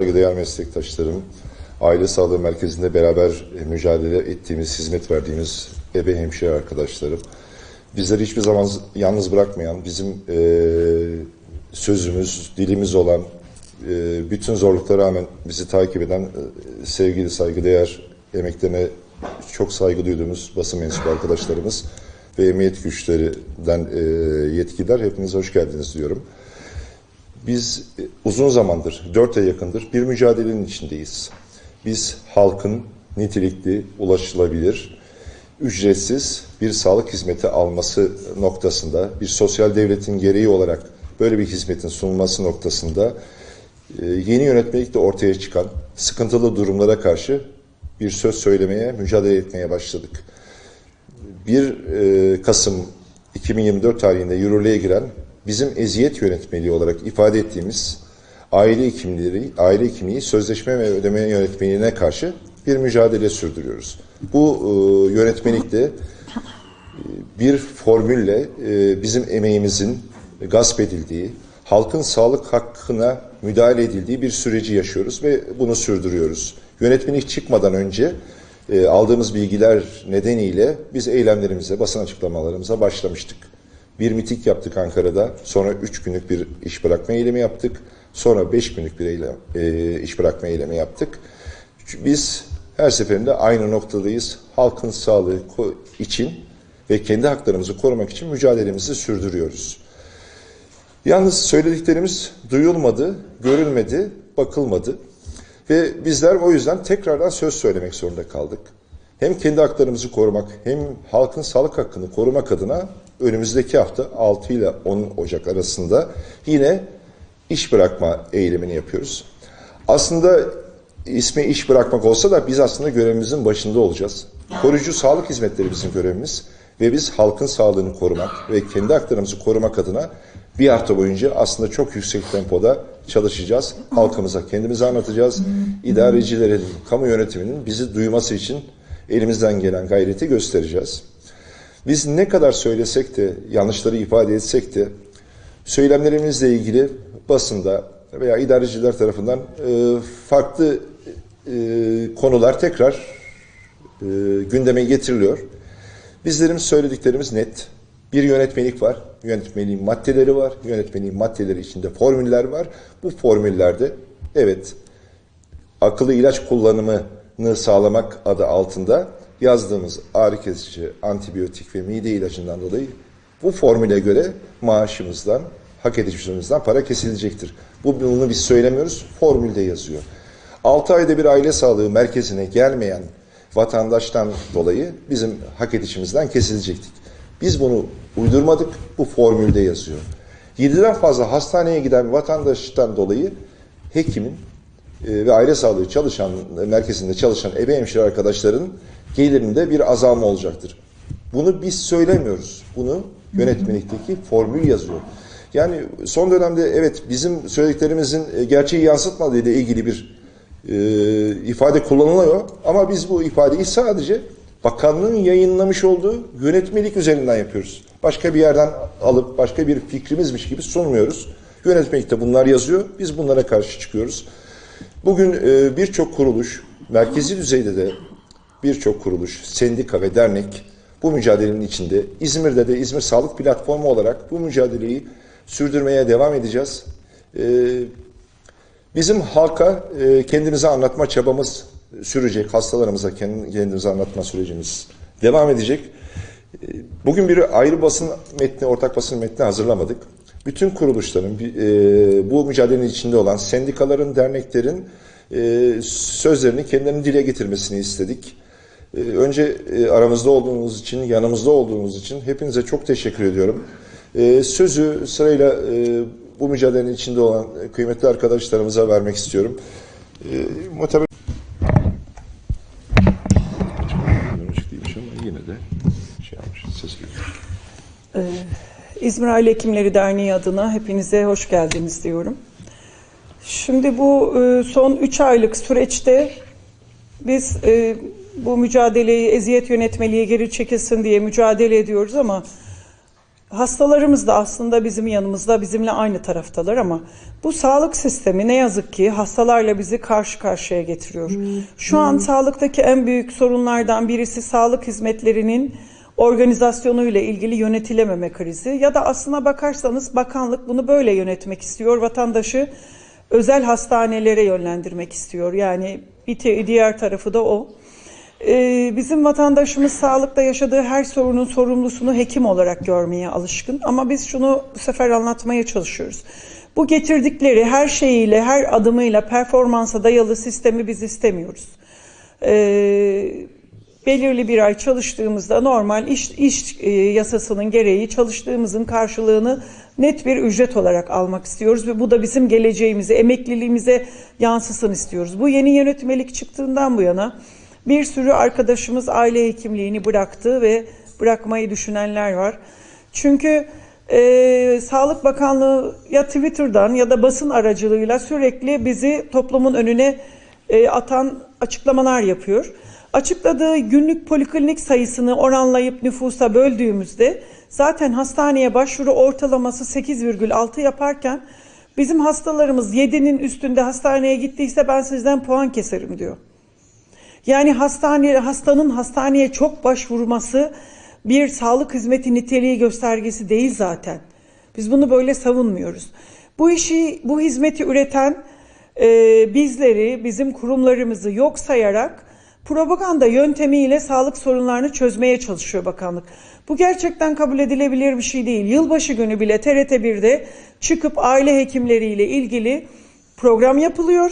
Değerli meslektaşlarım, Aile Sağlığı Merkezi'nde beraber e, mücadele ettiğimiz, hizmet verdiğimiz ebe hemşire arkadaşlarım, bizleri hiçbir zaman yalnız bırakmayan, bizim e, sözümüz, dilimiz olan, e, bütün zorluklara rağmen bizi takip eden e, sevgili, saygıdeğer emeklerine çok saygı duyduğumuz basın mensubu arkadaşlarımız ve emniyet güçlerinden e, yetkililer, hepinize hoş geldiniz diyorum. Biz e, uzun zamandır, dört ay yakındır bir mücadelenin içindeyiz. Biz halkın nitelikli, ulaşılabilir, ücretsiz bir sağlık hizmeti alması noktasında, bir sosyal devletin gereği olarak böyle bir hizmetin sunulması noktasında e, yeni yönetmelikle ortaya çıkan sıkıntılı durumlara karşı bir söz söylemeye, mücadele etmeye başladık. 1 e, Kasım 2024 tarihinde yürürlüğe giren bizim eziyet yönetmeliği olarak ifade ettiğimiz aile hekimleri, aile hekimliği sözleşme ve ödeme yönetmeliğine karşı bir mücadele sürdürüyoruz. Bu e, yönetmelikte e, bir formülle e, bizim emeğimizin gasp edildiği, halkın sağlık hakkına müdahale edildiği bir süreci yaşıyoruz ve bunu sürdürüyoruz. Yönetmelik çıkmadan önce e, aldığımız bilgiler nedeniyle biz eylemlerimize, basın açıklamalarımıza başlamıştık. Bir miting yaptık Ankara'da, sonra üç günlük bir iş bırakma eylemi yaptık, sonra beş günlük bir eylem, e, iş bırakma eylemi yaptık. Biz her seferinde aynı noktadayız. Halkın sağlığı için ve kendi haklarımızı korumak için mücadelemizi sürdürüyoruz. Yalnız söylediklerimiz duyulmadı, görülmedi, bakılmadı. Ve bizler o yüzden tekrardan söz söylemek zorunda kaldık. Hem kendi haklarımızı korumak hem halkın sağlık hakkını korumak adına önümüzdeki hafta 6 ile 10 Ocak arasında yine iş bırakma eylemini yapıyoruz. Aslında ismi iş bırakmak olsa da biz aslında görevimizin başında olacağız. Koruyucu sağlık hizmetleri bizim görevimiz ve biz halkın sağlığını korumak ve kendi haklarımızı korumak adına bir hafta boyunca aslında çok yüksek tempoda çalışacağız. Halkımıza kendimizi anlatacağız. İdarecilerin, kamu yönetiminin bizi duyması için elimizden gelen gayreti göstereceğiz. Biz ne kadar söylesek de, yanlışları ifade etsek de söylemlerimizle ilgili basında veya idareciler tarafından e, farklı e, konular tekrar e, gündeme getiriliyor. Bizlerin söylediklerimiz net. Bir yönetmelik var. Yönetmeliğin maddeleri var. Yönetmeliğin maddeleri içinde formüller var. Bu formüllerde evet akıllı ilaç kullanımını sağlamak adı altında yazdığımız ağrı kesici, antibiyotik ve mide ilacından dolayı bu formüle göre maaşımızdan, hak edişimizden para kesilecektir. Bu bunu biz söylemiyoruz, formülde yazıyor. 6 ayda bir aile sağlığı merkezine gelmeyen vatandaştan dolayı bizim hak edişimizden kesilecektik. Biz bunu uydurmadık, bu formülde yazıyor. 7'den fazla hastaneye giden vatandaştan dolayı hekimin e, ve aile sağlığı çalışan merkezinde çalışan ebe hemşire arkadaşların gelirinde bir azalma olacaktır. Bunu biz söylemiyoruz. Bunu yönetmelikteki formül yazıyor. Yani son dönemde evet bizim söylediklerimizin e, gerçeği yansıtmadığı ile ilgili bir e, ifade kullanılıyor ama biz bu ifadeyi sadece bakanlığın yayınlamış olduğu yönetmelik üzerinden yapıyoruz. Başka bir yerden alıp başka bir fikrimizmiş gibi sunmuyoruz. Yönetmelikte bunlar yazıyor. Biz bunlara karşı çıkıyoruz. Bugün e, birçok kuruluş, merkezi düzeyde de birçok kuruluş, sendika ve dernek bu mücadelenin içinde. İzmir'de de İzmir Sağlık Platformu olarak bu mücadeleyi sürdürmeye devam edeceğiz. E, Bizim halka e, kendimize anlatma çabamız sürecek. Hastalarımıza kendi- kendimize anlatma sürecimiz devam edecek. E, Bugün bir ayrı basın metni, ortak basın metni hazırlamadık. Bütün kuruluşların, e, bu mücadelenin içinde olan sendikaların, derneklerin e, sözlerini kendilerinin dile getirmesini istedik. E, Önce e, aramızda olduğunuz için, yanımızda olduğunuz için hepinize çok teşekkür ediyorum. E, Sözü sırayla e, bu mücadelenin içinde olan kıymetli arkadaşlarımıza vermek istiyorum. E, şey geliyor. İzmir Aile Hekimleri Derneği adına hepinize hoş geldiniz diyorum. Şimdi bu e, son 3 aylık süreçte biz bu mücadeleyi eziyet yönetmeliğe geri çekilsin diye mücadele ediyoruz ama Hastalarımız da aslında bizim yanımızda, bizimle aynı taraftalar ama bu sağlık sistemi ne yazık ki hastalarla bizi karşı karşıya getiriyor. Şu an sağlıktaki en büyük sorunlardan birisi sağlık hizmetlerinin organizasyonu ile ilgili yönetilememe krizi ya da aslına bakarsanız bakanlık bunu böyle yönetmek istiyor. Vatandaşı özel hastanelere yönlendirmek istiyor. Yani bir diğer tarafı da o. Ee, bizim vatandaşımız sağlıkta yaşadığı her sorunun sorumlusunu hekim olarak görmeye alışkın. Ama biz şunu bu sefer anlatmaya çalışıyoruz. Bu getirdikleri her şeyiyle, her adımıyla performansa dayalı sistemi biz istemiyoruz. Ee, belirli bir ay çalıştığımızda normal iş, iş e, yasasının gereği çalıştığımızın karşılığını net bir ücret olarak almak istiyoruz ve bu da bizim geleceğimize, emekliliğimize yansısın istiyoruz. Bu yeni yönetmelik çıktığından bu yana bir sürü arkadaşımız aile hekimliğini bıraktı ve bırakmayı düşünenler var. Çünkü e, Sağlık Bakanlığı ya Twitter'dan ya da basın aracılığıyla sürekli bizi toplumun önüne e, atan açıklamalar yapıyor. Açıkladığı günlük poliklinik sayısını oranlayıp nüfusa böldüğümüzde zaten hastaneye başvuru ortalaması 8,6 yaparken bizim hastalarımız 7'nin üstünde hastaneye gittiyse ben sizden puan keserim diyor. Yani hastane hastanın hastaneye çok başvurması bir sağlık hizmeti niteliği göstergesi değil zaten. Biz bunu böyle savunmuyoruz. Bu işi, bu hizmeti üreten e, bizleri, bizim kurumlarımızı yok sayarak propaganda yöntemiyle sağlık sorunlarını çözmeye çalışıyor bakanlık. Bu gerçekten kabul edilebilir bir şey değil. Yılbaşı günü bile TRT1'de çıkıp aile hekimleriyle ilgili program yapılıyor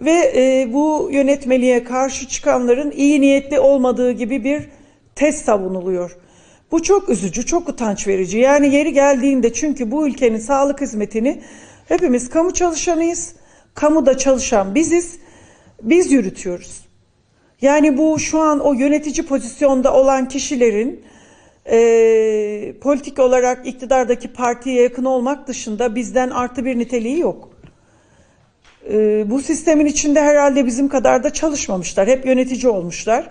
ve e, bu yönetmeliğe karşı çıkanların iyi niyetli olmadığı gibi bir test savunuluyor. Bu çok üzücü, çok utanç verici. Yani yeri geldiğinde çünkü bu ülkenin sağlık hizmetini hepimiz kamu çalışanıyız. Kamuda çalışan biziz. Biz yürütüyoruz. Yani bu şu an o yönetici pozisyonda olan kişilerin e, politik olarak iktidardaki partiye yakın olmak dışında bizden artı bir niteliği yok. E, bu sistemin içinde herhalde bizim kadar da çalışmamışlar. Hep yönetici olmuşlar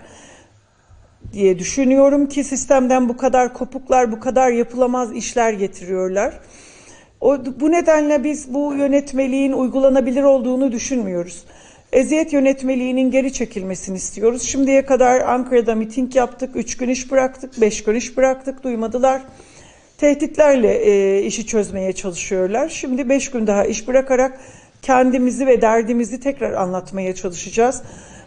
diye düşünüyorum ki sistemden bu kadar kopuklar, bu kadar yapılamaz işler getiriyorlar. O, bu nedenle biz bu yönetmeliğin uygulanabilir olduğunu düşünmüyoruz. Eziyet yönetmeliğinin geri çekilmesini istiyoruz. Şimdiye kadar Ankara'da miting yaptık, üç gün iş bıraktık, beş gün iş bıraktık, duymadılar. Tehditlerle e, işi çözmeye çalışıyorlar. Şimdi beş gün daha iş bırakarak kendimizi ve derdimizi tekrar anlatmaya çalışacağız.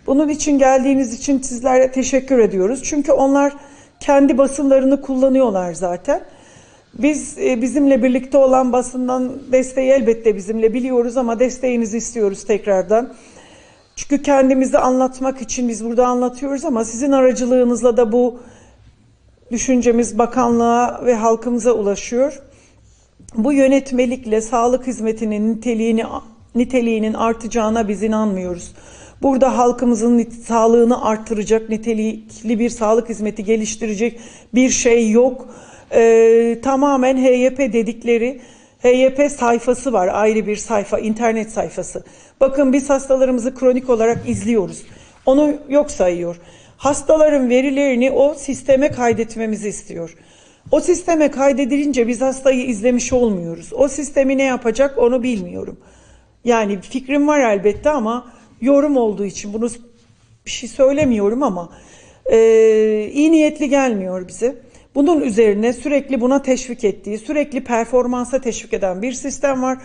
Bunun için geldiğiniz için sizlere teşekkür ediyoruz. Çünkü onlar kendi basınlarını kullanıyorlar zaten. Biz e, bizimle birlikte olan basından desteği elbette bizimle biliyoruz ama desteğinizi istiyoruz tekrardan. Çünkü kendimizi anlatmak için biz burada anlatıyoruz ama sizin aracılığınızla da bu düşüncemiz bakanlığa ve halkımıza ulaşıyor. Bu yönetmelikle sağlık hizmetinin niteliğini niteliğinin artacağına biz inanmıyoruz. Burada halkımızın sağlığını artıracak, nitelikli bir sağlık hizmeti geliştirecek bir şey yok. Ee, tamamen HYP dedikleri HYP sayfası var, ayrı bir sayfa, internet sayfası. Bakın biz hastalarımızı kronik olarak izliyoruz. Onu yok sayıyor. Hastaların verilerini o sisteme kaydetmemizi istiyor. O sisteme kaydedilince biz hastayı izlemiş olmuyoruz. O sistemi ne yapacak onu bilmiyorum. Yani fikrim var elbette ama yorum olduğu için bunu bir şey söylemiyorum ama e, iyi niyetli gelmiyor bize. Bunun üzerine sürekli buna teşvik ettiği, sürekli performansa teşvik eden bir sistem var.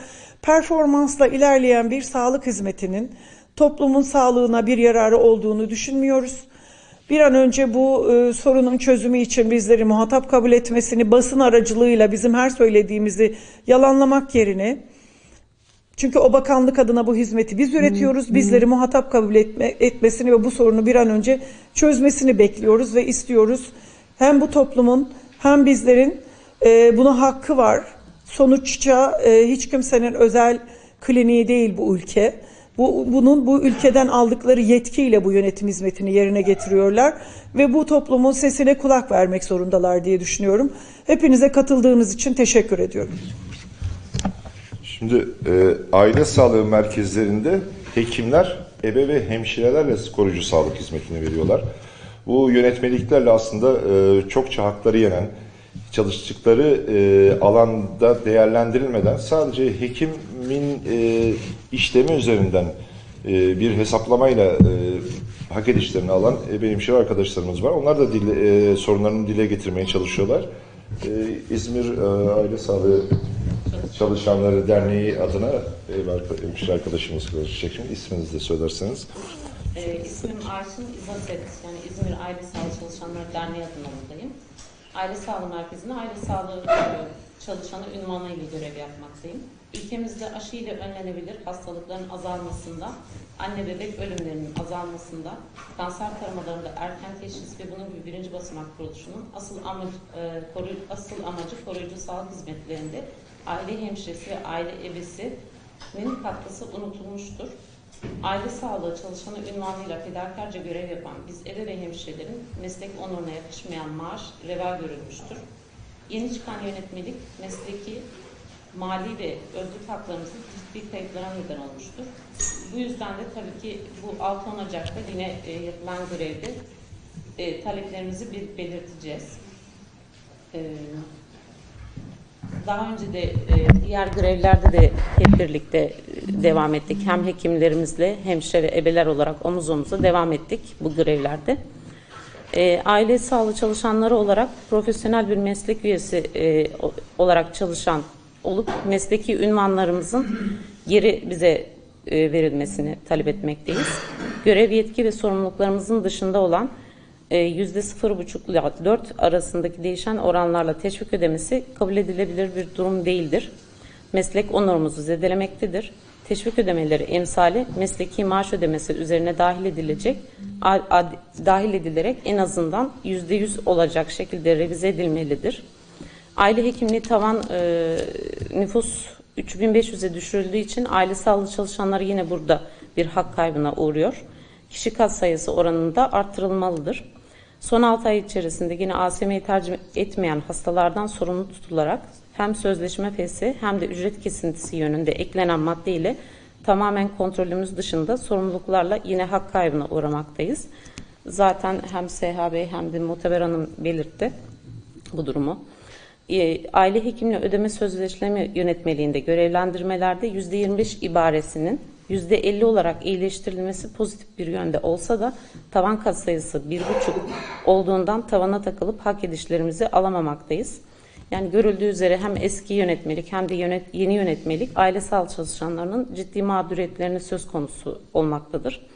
Performansla ilerleyen bir sağlık hizmetinin toplumun sağlığına bir yararı olduğunu düşünmüyoruz. Bir an önce bu e, sorunun çözümü için bizleri muhatap kabul etmesini basın aracılığıyla bizim her söylediğimizi yalanlamak yerine çünkü o bakanlık adına bu hizmeti biz üretiyoruz. Bizleri muhatap kabul etme, etmesini ve bu sorunu bir an önce çözmesini bekliyoruz ve istiyoruz. Hem bu toplumun hem bizlerin e, buna hakkı var. Sonuçça e, hiç kimsenin özel kliniği değil bu ülke. Bu, bunun bu ülkeden aldıkları yetkiyle bu yönetim hizmetini yerine getiriyorlar ve bu toplumun sesine kulak vermek zorundalar diye düşünüyorum. Hepinize katıldığınız için teşekkür ediyorum. Şimdi e, aile sağlığı merkezlerinde hekimler, ebe ve hemşirelerle koruyucu sağlık hizmetini veriyorlar. Bu yönetmeliklerle aslında e, çokça hakları yenen, çalıştıkları e, alanda değerlendirilmeden sadece hekimin e, işlemi üzerinden e, bir hesaplamayla e, hak edişlerini alan e, benim hemşire arkadaşlarımız var. Onlar da dile, e, sorunlarını dile getirmeye çalışıyorlar. E, İzmir e, Aile Sağlığı Çalışanları Derneği adına e, arka- hemşire arkadaşımız konuşacak. Şimdi de söylerseniz. Ee, ismim Aysun İzaset. Yani İzmir Aile Sağlığı Çalışanları Derneği adına buradayım. Aile Sağlığı Merkezi'nde aile sağlığı e, çalışanı ünvanıyla görev yapmaktayım. Ülkemizde aşı ile önlenebilir hastalıkların azalmasında, anne bebek ölümlerinin azalmasında, kanser taramalarında erken teşhis ve bunun gibi birinci basamak kuruluşunun asıl amacı, e, koruy- asıl amacı koruyucu sağlık hizmetlerinde aile hemşiresi aile ebesinin katkısı unutulmuştur. Aile sağlığı çalışanı ünvanıyla fedakarca görev yapan biz ebe ve hemşirelerin meslek onuruna yakışmayan maaş reva görülmüştür. Yeni çıkan yönetmelik mesleki, mali ve özlük haklarımızın ciddi kayıplara neden olmuştur. Bu yüzden de tabii ki bu 6 Ocak'ta yine e, yapılan görevde e, taleplerimizi bir belirteceğiz. E, daha önce de e, diğer grevlerde de hep birlikte e, devam ettik. Hem hekimlerimizle hemşire ve ebeler olarak omuz omuza devam ettik bu grevlerde. E, aile sağlığı çalışanları olarak profesyonel bir meslek üyesi e, olarak çalışan olup mesleki ünvanlarımızın geri bize e, verilmesini talep etmekteyiz. Görev yetki ve sorumluluklarımızın dışında olan %0,5 ile 4 arasındaki değişen oranlarla teşvik ödemesi kabul edilebilir bir durum değildir. Meslek onurumuzu zedelemektedir. Teşvik ödemeleri emsali mesleki maaş ödemesi üzerine dahil edilecek, dahil edilerek en azından %100 olacak şekilde revize edilmelidir. Aile hekimliği tavan e, nüfus 3500'e düşürüldüğü için aile sağlığı çalışanları yine burada bir hak kaybına uğruyor. Kişi kat sayısı oranında arttırılmalıdır. Son 6 ay içerisinde yine ASM'yi tercih etmeyen hastalardan sorumlu tutularak hem sözleşme fesi hem de ücret kesintisi yönünde eklenen madde ile tamamen kontrolümüz dışında sorumluluklarla yine hak kaybına uğramaktayız. Zaten hem SHB hem de Muteber Hanım belirtti bu durumu. E, Aile hekimle ödeme sözleşme yönetmeliğinde görevlendirmelerde %25 ibaresinin %50 olarak iyileştirilmesi pozitif bir yönde olsa da tavan kat sayısı 1,5 olduğundan tavana takılıp hak edişlerimizi alamamaktayız. Yani görüldüğü üzere hem eski yönetmelik hem de yönet, yeni yönetmelik aile sağlık çalışanlarının ciddi mağduriyetlerine söz konusu olmaktadır.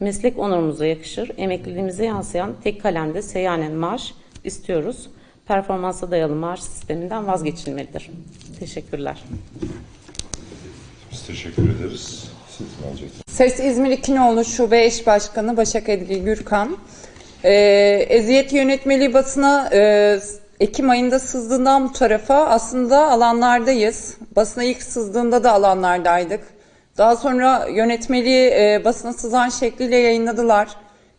Meslek onurumuza yakışır, emekliliğimize yansıyan tek kalemde seyyanen maaş istiyoruz. Performansa dayalı maaş sisteminden vazgeçilmelidir. Teşekkürler. Biz teşekkür ederiz. Siz mi alacaksınız? Ses İzmir İkinoğlu Şube Eş Başkanı Başak Edil Gürkan. Ee, eziyet yönetmeliği basına e, Ekim ayında sızdığından bu tarafa aslında alanlardayız. Basına ilk sızdığında da alanlardaydık. Daha sonra yönetmeliği e, basına sızan şekliyle yayınladılar.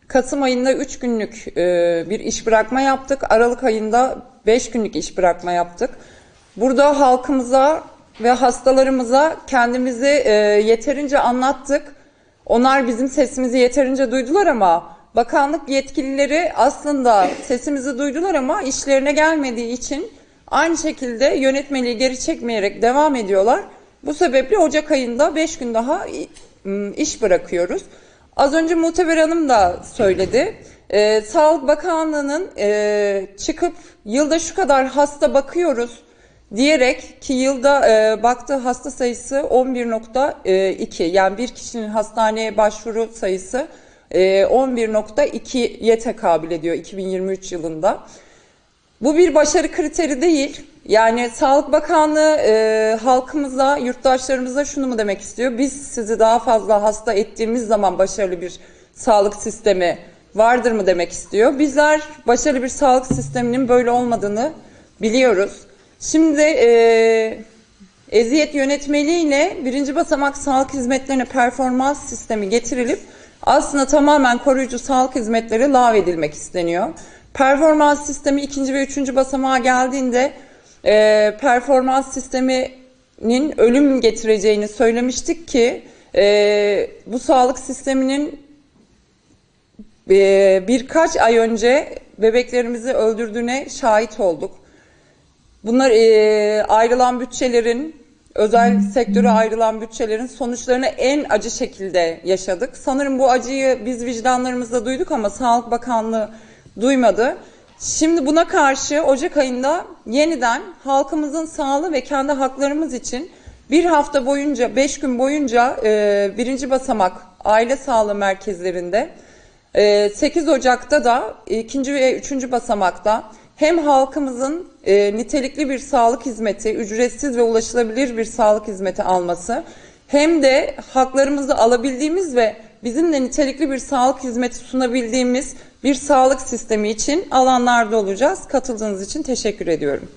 Kasım ayında 3 günlük e, bir iş bırakma yaptık. Aralık ayında 5 günlük iş bırakma yaptık. Burada halkımıza ve hastalarımıza kendimizi e, yeterince anlattık. Onlar bizim sesimizi yeterince duydular ama bakanlık yetkilileri aslında sesimizi duydular ama işlerine gelmediği için aynı şekilde yönetmeliği geri çekmeyerek devam ediyorlar. Bu sebeple Ocak ayında 5 gün daha iş bırakıyoruz. Az önce Muteber Hanım da söyledi. Ee, Sağlık Bakanlığı'nın e, çıkıp yılda şu kadar hasta bakıyoruz diyerek ki yılda e, baktığı hasta sayısı 11.2 yani bir kişinin hastaneye başvuru sayısı e, 11.2'ye tekabül ediyor 2023 yılında. Bu bir başarı kriteri değil. Yani Sağlık Bakanlığı e, halkımıza, yurttaşlarımıza şunu mu demek istiyor? Biz sizi daha fazla hasta ettiğimiz zaman başarılı bir sağlık sistemi vardır mı demek istiyor. Bizler başarılı bir sağlık sisteminin böyle olmadığını biliyoruz. Şimdi e, eziyet yönetmeliğiyle birinci basamak sağlık hizmetlerine performans sistemi getirilip aslında tamamen koruyucu sağlık hizmetleri lağvedilmek isteniyor. Performans sistemi ikinci ve üçüncü basamağa geldiğinde e, performans sisteminin ölüm getireceğini söylemiştik ki e, bu sağlık sisteminin e, birkaç ay önce bebeklerimizi öldürdüğüne şahit olduk. Bunlar e, ayrılan bütçelerin, özel sektöre ayrılan bütçelerin sonuçlarını en acı şekilde yaşadık. Sanırım bu acıyı biz vicdanlarımızda duyduk ama Sağlık Bakanlığı duymadı. Şimdi buna karşı Ocak ayında yeniden halkımızın sağlığı ve kendi haklarımız için bir hafta boyunca, beş gün boyunca e, birinci basamak aile sağlığı merkezlerinde ee, 8 Ocak'ta da ikinci ve üçüncü basamakta hem halkımızın e, nitelikli bir sağlık hizmeti, ücretsiz ve ulaşılabilir bir sağlık hizmeti alması hem de haklarımızı alabildiğimiz ve bizim de nitelikli bir sağlık hizmeti sunabildiğimiz bir sağlık sistemi için alanlarda olacağız. Katıldığınız için teşekkür ediyorum.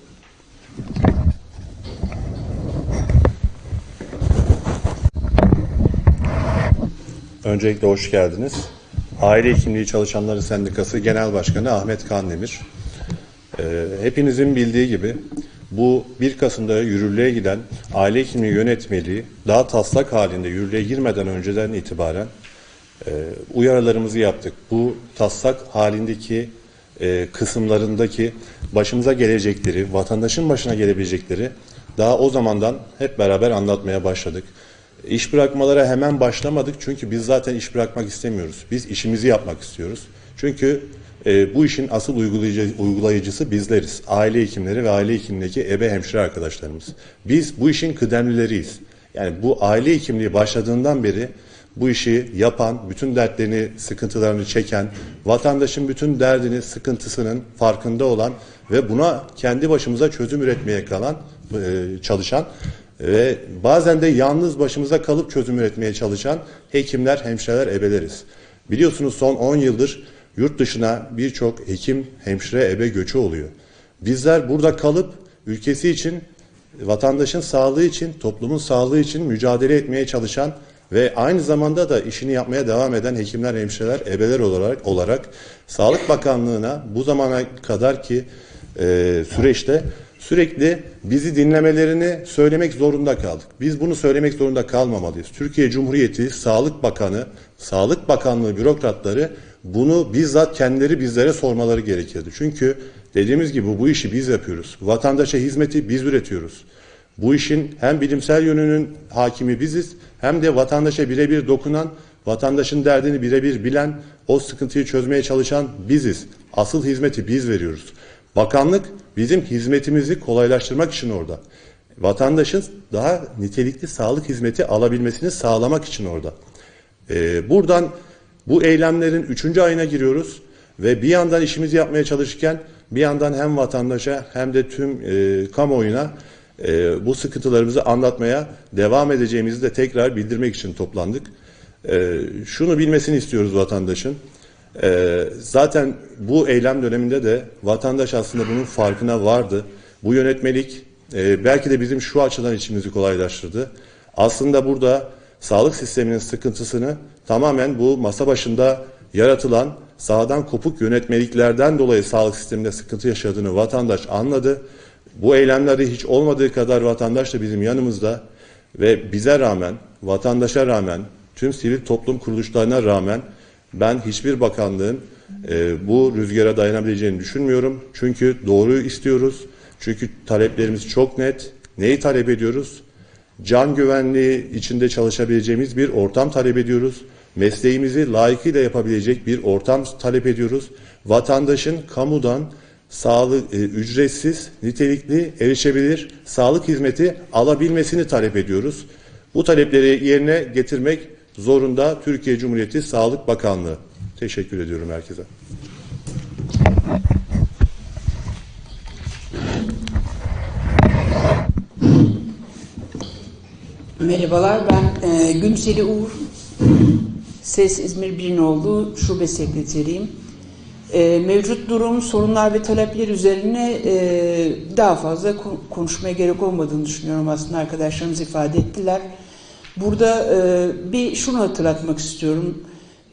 Öncelikle hoş geldiniz. Aile Hekimliği Çalışanları Sendikası Genel Başkanı Ahmet Kandemir. Ee, hepinizin bildiği gibi bu 1 Kasım'da yürürlüğe giden aile hekimliği yönetmeliği daha taslak halinde yürürlüğe girmeden önceden itibaren e, uyarılarımızı yaptık. Bu taslak halindeki e, kısımlarındaki başımıza gelecekleri, vatandaşın başına gelebilecekleri daha o zamandan hep beraber anlatmaya başladık. İş bırakmalara hemen başlamadık çünkü biz zaten iş bırakmak istemiyoruz. Biz işimizi yapmak istiyoruz. Çünkü e, bu işin asıl uygulayıcı, uygulayıcısı bizleriz. Aile hekimleri ve aile hekimliğindeki ebe hemşire arkadaşlarımız. Biz bu işin kıdemlileriyiz. Yani bu aile hekimliği başladığından beri bu işi yapan, bütün dertlerini, sıkıntılarını çeken, vatandaşın bütün derdini, sıkıntısının farkında olan ve buna kendi başımıza çözüm üretmeye kalan, e, çalışan ve bazen de yalnız başımıza kalıp çözüm üretmeye çalışan hekimler, hemşireler, ebeleriz. Biliyorsunuz son 10 yıldır yurt dışına birçok hekim, hemşire, ebe göçü oluyor. Bizler burada kalıp ülkesi için, vatandaşın sağlığı için, toplumun sağlığı için mücadele etmeye çalışan ve aynı zamanda da işini yapmaya devam eden hekimler, hemşireler, ebeler olarak olarak Sağlık Bakanlığı'na bu zamana kadar ki e, süreçte sürekli bizi dinlemelerini söylemek zorunda kaldık. Biz bunu söylemek zorunda kalmamalıyız. Türkiye Cumhuriyeti Sağlık Bakanı, Sağlık Bakanlığı bürokratları bunu bizzat kendileri bizlere sormaları gerekirdi. Çünkü dediğimiz gibi bu işi biz yapıyoruz. Vatandaşa hizmeti biz üretiyoruz. Bu işin hem bilimsel yönünün hakimi biziz hem de vatandaşa birebir dokunan, vatandaşın derdini birebir bilen, o sıkıntıyı çözmeye çalışan biziz. Asıl hizmeti biz veriyoruz. Bakanlık bizim hizmetimizi kolaylaştırmak için orada. Vatandaşın daha nitelikli sağlık hizmeti alabilmesini sağlamak için orada. Ee, buradan bu eylemlerin üçüncü ayına giriyoruz ve bir yandan işimizi yapmaya çalışırken bir yandan hem vatandaşa hem de tüm e, kamuoyuna e, bu sıkıntılarımızı anlatmaya devam edeceğimizi de tekrar bildirmek için toplandık. E, şunu bilmesini istiyoruz vatandaşın. E, zaten bu eylem döneminde de vatandaş aslında bunun farkına vardı. Bu yönetmelik e, belki de bizim şu açıdan içimizi kolaylaştırdı. Aslında burada sağlık sisteminin sıkıntısını tamamen bu masa başında yaratılan sağdan kopuk yönetmeliklerden dolayı sağlık sisteminde sıkıntı yaşadığını vatandaş anladı. Bu eylemlerde hiç olmadığı kadar vatandaş da bizim yanımızda ve bize rağmen, vatandaşa rağmen, tüm sivil toplum kuruluşlarına rağmen ben hiçbir bakanlığın e, bu rüzgara dayanabileceğini düşünmüyorum. Çünkü doğruyu istiyoruz. Çünkü taleplerimiz çok net. Neyi talep ediyoruz? Can güvenliği içinde çalışabileceğimiz bir ortam talep ediyoruz. Mesleğimizi layıkıyla yapabilecek bir ortam talep ediyoruz. Vatandaşın kamudan sağlık e, ücretsiz, nitelikli, erişebilir sağlık hizmeti alabilmesini talep ediyoruz. Bu talepleri yerine getirmek zorunda Türkiye Cumhuriyeti Sağlık Bakanlığı. Teşekkür ediyorum herkese. Merhabalar, ben e, Gülseli Uğur. Ses İzmir Birinoğlu Şube Sekreteriyim. E, mevcut durum, sorunlar ve talepler üzerine e, daha fazla ko- konuşmaya gerek olmadığını düşünüyorum aslında arkadaşlarımız ifade ettiler. Burada e, bir şunu hatırlatmak istiyorum.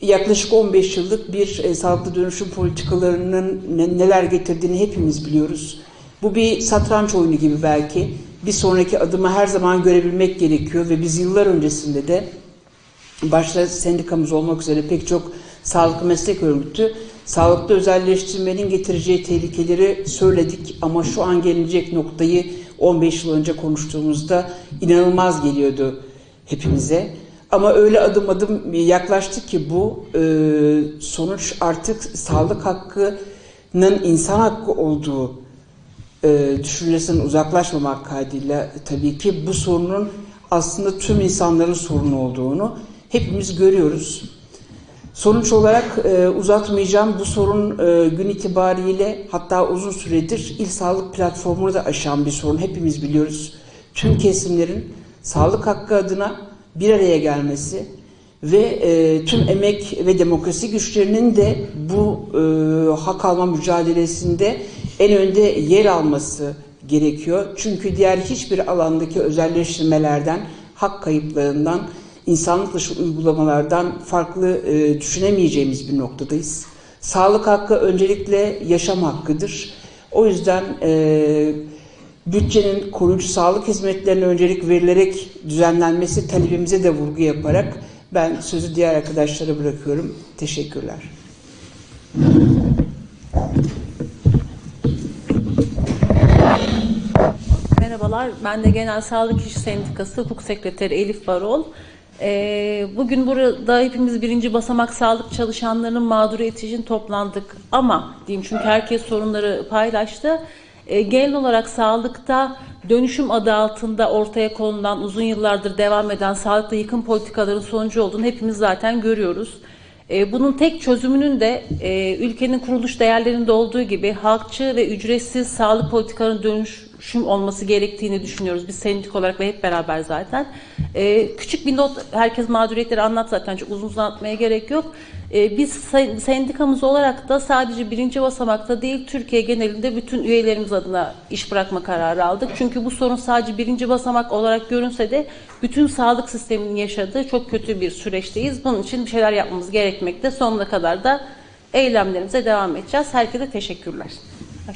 Yaklaşık 15 yıllık bir e, sağlıklı dönüşüm politikalarının ne- neler getirdiğini hepimiz biliyoruz. Bu bir satranç oyunu gibi belki. Bir sonraki adımı her zaman görebilmek gerekiyor ve biz yıllar öncesinde de başta sendikamız olmak üzere pek çok Sağlık Meslek Örgütü sağlıkta özelleştirmenin getireceği tehlikeleri söyledik ama şu an gelecek noktayı 15 yıl önce konuştuğumuzda inanılmaz geliyordu hepimize. Ama öyle adım adım yaklaştık ki bu e, sonuç artık sağlık hakkının insan hakkı olduğu e, düşüncesinden uzaklaşmamak kaydıyla tabii ki bu sorunun aslında tüm insanların sorunu olduğunu hepimiz görüyoruz. Sonuç olarak e, uzatmayacağım bu sorun e, gün itibariyle hatta uzun süredir İl Sağlık Platformu'nu da aşan bir sorun. Hepimiz biliyoruz. Tüm kesimlerin sağlık hakkı adına bir araya gelmesi ve e, tüm emek ve demokrasi güçlerinin de bu e, hak alma mücadelesinde en önde yer alması gerekiyor. Çünkü diğer hiçbir alandaki özelleştirmelerden, hak kayıplarından, insanlık dışı uygulamalardan farklı e, düşünemeyeceğimiz bir noktadayız. Sağlık hakkı öncelikle yaşam hakkıdır. O yüzden e, bütçenin koruyucu sağlık hizmetlerine öncelik verilerek düzenlenmesi talebimize de vurgu yaparak ben sözü diğer arkadaşlara bırakıyorum. Teşekkürler. Merhabalar, ben de Genel Sağlık İş Sendikası Hukuk Sekreteri Elif Varol. Ee, bugün burada hepimiz birinci basamak sağlık çalışanlarının mağduriyeti için toplandık. Ama diyeyim çünkü herkes sorunları paylaştı. Ee, genel olarak sağlıkta dönüşüm adı altında ortaya konulan uzun yıllardır devam eden sağlıkta yıkım politikaların sonucu olduğunu hepimiz zaten görüyoruz. E, Bunun tek çözümünün de e, ülkenin kuruluş değerlerinde olduğu gibi halkçı ve ücretsiz sağlık politikalarının dönüşüm olması gerektiğini düşünüyoruz. Biz sendik olarak ve hep beraber zaten. E, Küçük bir not, herkes mağduriyetleri anlat zaten çok uzun uzun anlatmaya gerek yok. E, Biz sen- sendikamız olarak da sadece birinci basamakta değil Türkiye genelinde bütün üyelerimiz adına iş bırakma kararı aldık. Çünkü bu sorun sadece birinci basamak olarak görünse de bütün sağlık sisteminin yaşadığı çok kötü bir süreçteyiz. Bunun için bir şeyler yapmamız gerekmekte. Sonuna kadar da eylemlerimize devam edeceğiz. Herkese teşekkürler.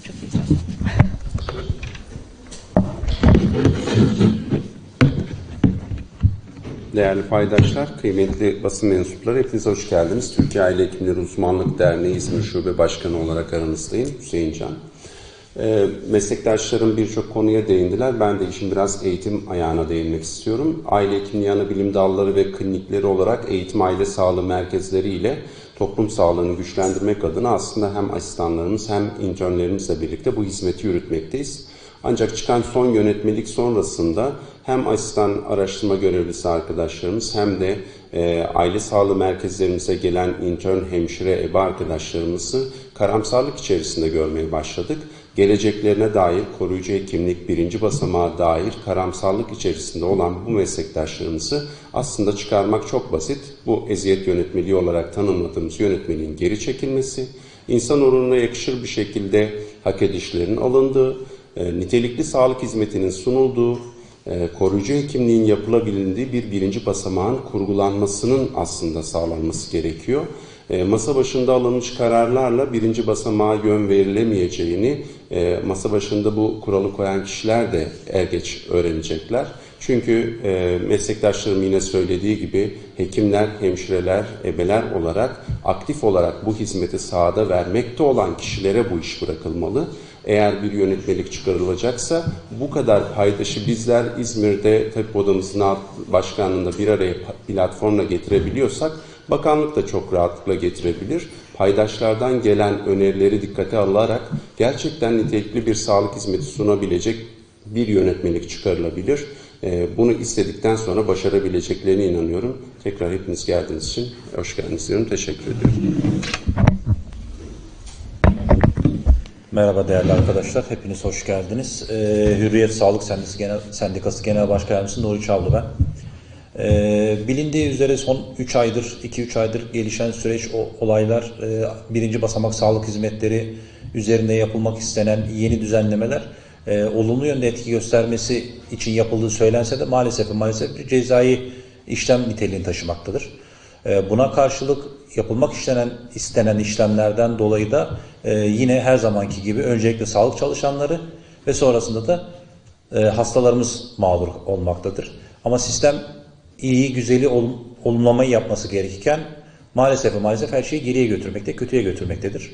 Çok iyi. Değerli paydaşlar, kıymetli basın mensupları hepiniz hoş geldiniz. Türkiye Aile Hekimleri Uzmanlık Derneği İzmir Şube Başkanı olarak aranızdayım. Hüseyin Can. Ee, meslektaşlarım birçok konuya değindiler. Ben de işin biraz eğitim ayağına değinmek istiyorum. Aile hekimliği ana bilim dalları ve klinikleri olarak eğitim aile sağlığı merkezleri ile toplum sağlığını güçlendirmek adına aslında hem asistanlarımız hem internlerimizle birlikte bu hizmeti yürütmekteyiz. Ancak çıkan son yönetmelik sonrasında hem asistan araştırma görevlisi arkadaşlarımız hem de e, aile sağlığı merkezlerimize gelen intern hemşire ebe arkadaşlarımızı karamsarlık içerisinde görmeye başladık. Geleceklerine dair koruyucu hekimlik birinci basamağa dair karamsarlık içerisinde olan bu meslektaşlarımızı aslında çıkarmak çok basit. Bu eziyet yönetmeliği olarak tanımladığımız yönetmeliğin geri çekilmesi, insan onuruna yakışır bir şekilde hak edişlerin alındığı, nitelikli sağlık hizmetinin sunulduğu, e, koruyucu hekimliğin yapılabildiği bir birinci basamağın kurgulanmasının aslında sağlanması gerekiyor. E, Masa başında alınmış kararlarla birinci basamağa yön verilemeyeceğini e, masa başında bu kuralı koyan kişiler de er geç öğrenecekler. Çünkü meslektaşlarım yine söylediği gibi hekimler, hemşireler, ebeler olarak aktif olarak bu hizmeti sahada vermekte olan kişilere bu iş bırakılmalı. Eğer bir yönetmelik çıkarılacaksa bu kadar paydaşı bizler İzmir'de tabip odamızın alt başkanlığında bir araya platformla getirebiliyorsak bakanlık da çok rahatlıkla getirebilir. Paydaşlardan gelen önerileri dikkate alarak gerçekten nitelikli bir sağlık hizmeti sunabilecek bir yönetmelik çıkarılabilir. Ee, Bunu istedikten sonra başarabileceklerine inanıyorum. Tekrar hepiniz geldiğiniz için hoş geldiniz diyorum. Teşekkür ediyorum. Merhaba değerli arkadaşlar, hepiniz hoş geldiniz. Ee, Hürriyet Sağlık Sendikası Genel, Sendikası Genel Başkan Yardımcısı Nuri Çavlı ben. Ee, bilindiği üzere son 3 aydır, 2-3 aydır gelişen süreç, o, olaylar, e, birinci basamak sağlık hizmetleri üzerinde yapılmak istenen yeni düzenlemeler e, olumlu yönde etki göstermesi için yapıldığı söylense de maalesef maalesef bir cezai işlem niteliğini taşımaktadır. E, Buna karşılık yapılmak istenen, istenen işlemlerden dolayı da e, yine her zamanki gibi öncelikle sağlık çalışanları ve sonrasında da e, hastalarımız mağdur olmaktadır. Ama sistem iyi, güzeli ol, olumlamayı yapması gerekirken maalesef maalesef her şeyi geriye götürmekte, kötüye götürmektedir.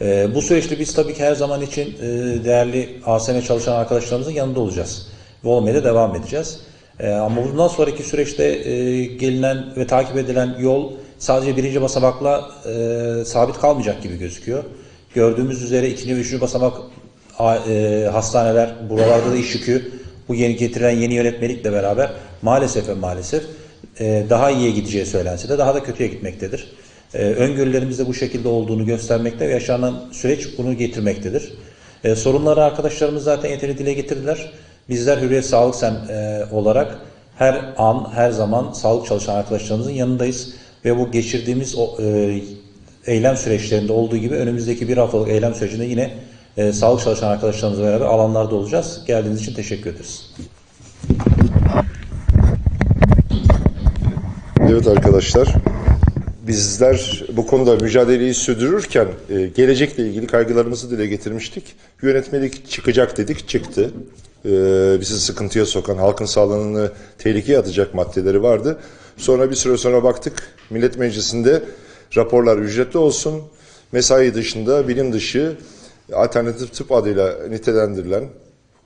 Ee, bu süreçte biz tabii ki her zaman için e, değerli ASN çalışan arkadaşlarımızın yanında olacağız. Ve olmaya da devam edeceğiz. Ee, ama bundan sonraki süreçte e, gelinen ve takip edilen yol sadece birinci basamakla e, sabit kalmayacak gibi gözüküyor. Gördüğümüz üzere ikinci ve üçüncü basamak e, hastaneler, buralarda da iş yükü bu yeni getirilen yeni yönetmelikle beraber maalesef ve maalesef e, daha iyiye gideceği söylense de daha da kötüye gitmektedir. E, öngörülerimiz bu şekilde olduğunu göstermekte ve yaşanan süreç bunu getirmektedir. E, sorunları arkadaşlarımız zaten yeteri dile getirdiler. Bizler Hürriyet Sağlık Sen e, olarak her an, her zaman sağlık çalışan arkadaşlarımızın yanındayız. Ve bu geçirdiğimiz o, e, eylem süreçlerinde olduğu gibi önümüzdeki bir haftalık eylem sürecinde yine e, sağlık çalışan arkadaşlarımızla beraber alanlarda olacağız. Geldiğiniz için teşekkür ederiz. Evet arkadaşlar, bizler bu konuda mücadeleyi sürdürürken e, gelecekle ilgili kaygılarımızı dile getirmiştik. Yönetmelik çıkacak dedik, çıktı. E, bizi sıkıntıya sokan, halkın sağlığını tehlikeye atacak maddeleri vardı. Sonra bir süre sonra baktık, Millet Meclisi'nde raporlar ücretli olsun, mesai dışında, bilim dışı, alternatif tıp adıyla nitelendirilen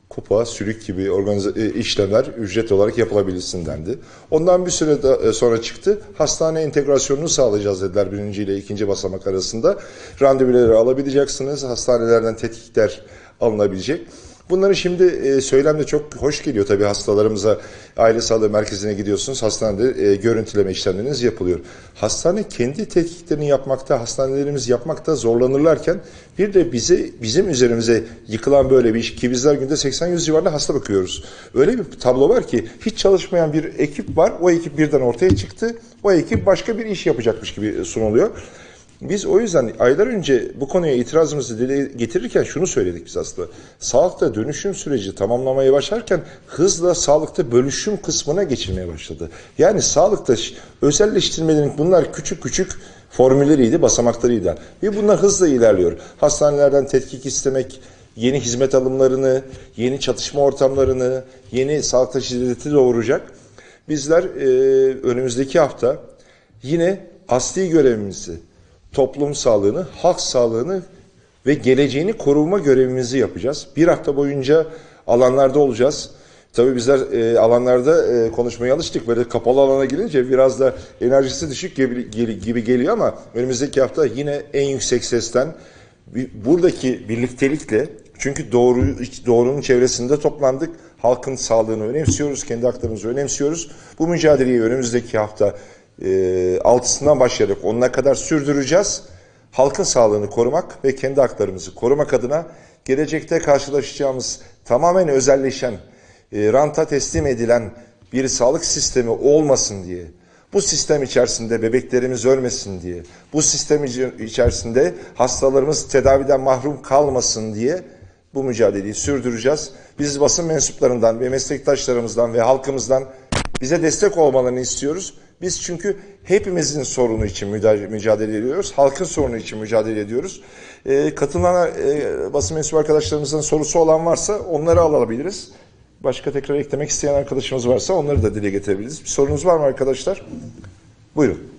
kupa, sülük gibi e, işlemler ücret olarak yapılabilsin dendi. Ondan bir süre da, e, sonra çıktı. Hastane entegrasyonunu sağlayacağız dediler birinci ile ikinci basamak arasında. Randevuları alabileceksiniz. Hastanelerden tetkikler alınabilecek. Bunları şimdi e, söylemde çok hoş geliyor tabii hastalarımıza. Aile sağlığı merkezine gidiyorsunuz. Hastanede e, görüntüleme işlemleriniz yapılıyor. Hastane kendi tetkiklerini yapmakta, hastanelerimiz yapmakta zorlanırlarken bir de bizi bizim üzerimize yıkılan böyle bir iş ki bizler günde 80-100 civarında hasta bakıyoruz. Öyle bir tablo var ki hiç çalışmayan bir ekip var. O ekip birden ortaya çıktı. O ekip başka bir iş yapacakmış gibi sunuluyor. Biz o yüzden aylar önce bu konuya itirazımızı dile getirirken şunu söyledik biz aslında. Sağlıkta dönüşüm süreci tamamlamaya başlarken hızla sağlıkta bölüşüm kısmına geçilmeye başladı. Yani sağlıkta özelleştirmelerin bunlar küçük küçük formülleriydi, basamaklarıydı. Ve bunlar hızla ilerliyor. Hastanelerden tetkik istemek, yeni hizmet alımlarını, yeni çatışma ortamlarını, yeni sağlıkta şiddeti doğuracak. Bizler e, önümüzdeki hafta yine asli görevimizi, toplum sağlığını, halk sağlığını ve geleceğini koruma görevimizi yapacağız. Bir hafta boyunca alanlarda olacağız. Tabii bizler e, alanlarda e, konuşmaya alıştık. Böyle kapalı alana girince biraz da enerjisi düşük gibi, gibi- geliyor ama önümüzdeki hafta yine en yüksek sesten buradaki birliktelikle çünkü doğru doğrunun çevresinde toplandık. Halkın sağlığını önemsiyoruz, kendi haklarımızı önemsiyoruz. Bu mücadeleyi önümüzdeki hafta e, altısından başlayarak onuna kadar sürdüreceğiz. Halkın sağlığını korumak ve kendi haklarımızı korumak adına gelecekte karşılaşacağımız tamamen özelleşen, e, ranta teslim edilen bir sağlık sistemi olmasın diye, bu sistem içerisinde bebeklerimiz ölmesin diye, bu sistem içerisinde hastalarımız tedaviden mahrum kalmasın diye bu mücadeleyi sürdüreceğiz. Biz basın mensuplarından ve meslektaşlarımızdan ve halkımızdan bize destek olmalarını istiyoruz. Biz çünkü hepimizin sorunu için mücadele ediyoruz. Halkın sorunu için mücadele ediyoruz. Ee, katılan e, basın mensubu arkadaşlarımızın sorusu olan varsa onları alabiliriz. Başka tekrar eklemek isteyen arkadaşımız varsa onları da dile getirebiliriz. Bir sorunuz var mı arkadaşlar? Buyurun.